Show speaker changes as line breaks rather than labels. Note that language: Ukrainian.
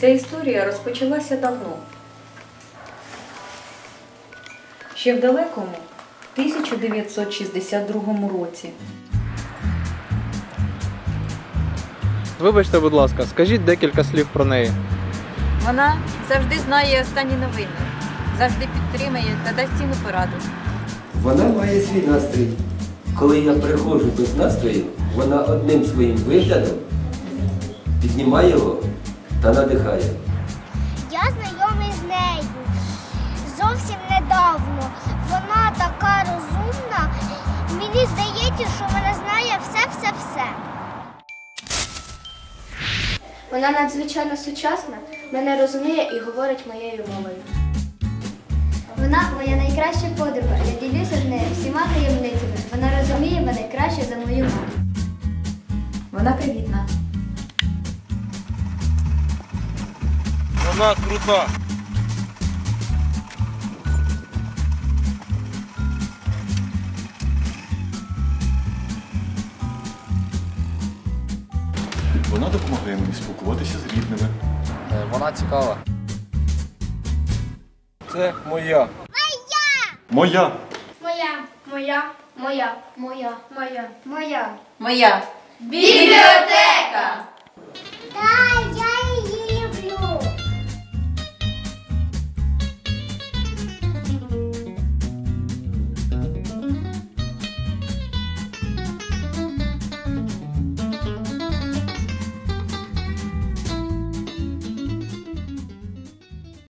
Ця історія розпочалася давно. Ще в далекому 1962 році.
Вибачте, будь ласка, скажіть декілька слів про неї.
Вона завжди знає останні новини, завжди підтримує та дасть цінну пораду.
Вона має свій настрій. Коли я приходжу без настрою, вона одним своїм виглядом піднімає його та надихає.
Я знайомий з нею зовсім недавно. Вона така розумна. Мені здається, що вона знає все-все-все.
Вона надзвичайно сучасна, мене розуміє і говорить моєю мовою.
Вона моя найкраща подруга. Я ділюся з нею всіма таємницями. Вона розуміє мене краще за мою маму.
Вона привітна.
Вона крута.
Вона допомагає мені спілкуватися з рідними.
Е, Вона цікава.
Це моя.
Моя!
Моя, моя, моя, моя, моя, моя.
Моя
Дай